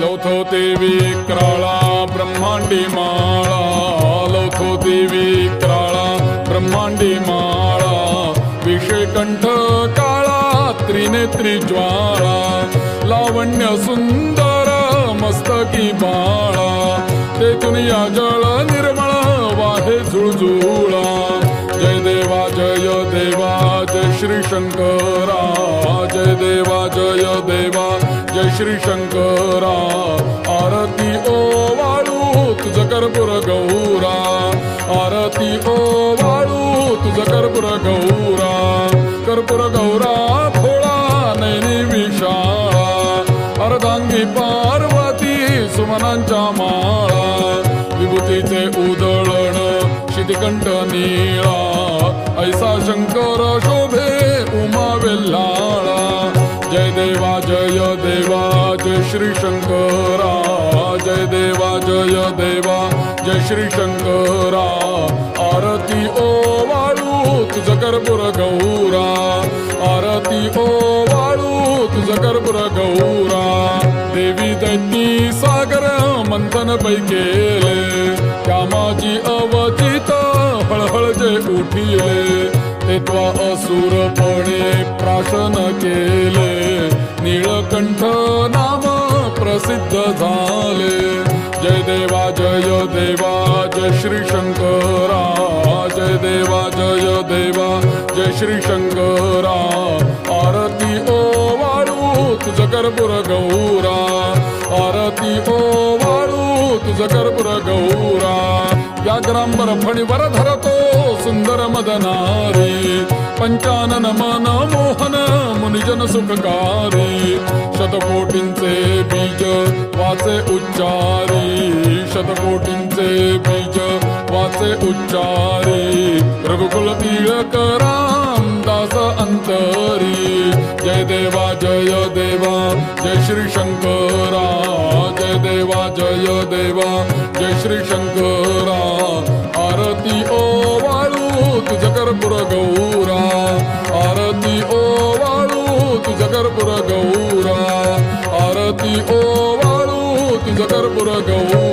लौथो देवी क्राळा ब्रह्मांडी माळा लौथो देवी क्राळा ब्रह्मांडी माळा विषयकंठ काळा त्रिनेत्री ज्वाळा लावण्य सुंदर मस्तकी बाळा तेथून या जळ निर्मळ वाहे झुळझुळा जय देवा जय देवा जय श्री शंकरा जय देवा जय देवा जय श्री शंकरा. आरती ओ वाळू तुझ कर्पूर गौरा. आरती ओ वाळू तुझ कर्पूर गौरा. कर्पूर गौरा फोळा नैनी विशाळा. अर्धांगी पार्वती सुमनांच्या माळा. विभूतीचे उदळण शितिकंठ निळा. ऐसा शंकर शोभे उमा वेल्ला. जय देवा जय देवा जय श्री शंकरा जय देवा जय देवा जय श्री शंकरा. आरती ओ वाळू तुझ कर्पूर गौरा. आरती ओ वाळू तुझ कर्पूर गौरा. देवी दैती सागर मंथन पैकेले कामाची अवचित हळहळ जे उठिले. ते त्वा असुरपणे प्राशन केले. नीळकंठ नाम प्रसिद्ध झाले. जय देवा जय देवा जय श्री शंकरा. जय देवा जय देवा जय श्री शंकरा. आरती ओ वाळू तुझ कर्पूर गौरा. आरती ओ वाळू तुझ कर्पूर गौरा. व्याघ्रांबर फणीवर धरतो सुंदर मदनारी. पंचानन मन निजन सुखकारी शतकोटींचे बीज वाचे उच्चारी. शतकोटींचे बीज वाचे उच्चारी. रघुकुल टिळक रामदास अंतरी. जय देवा जय देवा जय श्री शंकरा. जय देवा जय देवा जय श्री शंकरा. आरती ओ वाळू तुझ कर्पूर गौरा. आरती ओ कर्पूर गौरा आरती ओ वाळू तुझ कर्पूर गौरा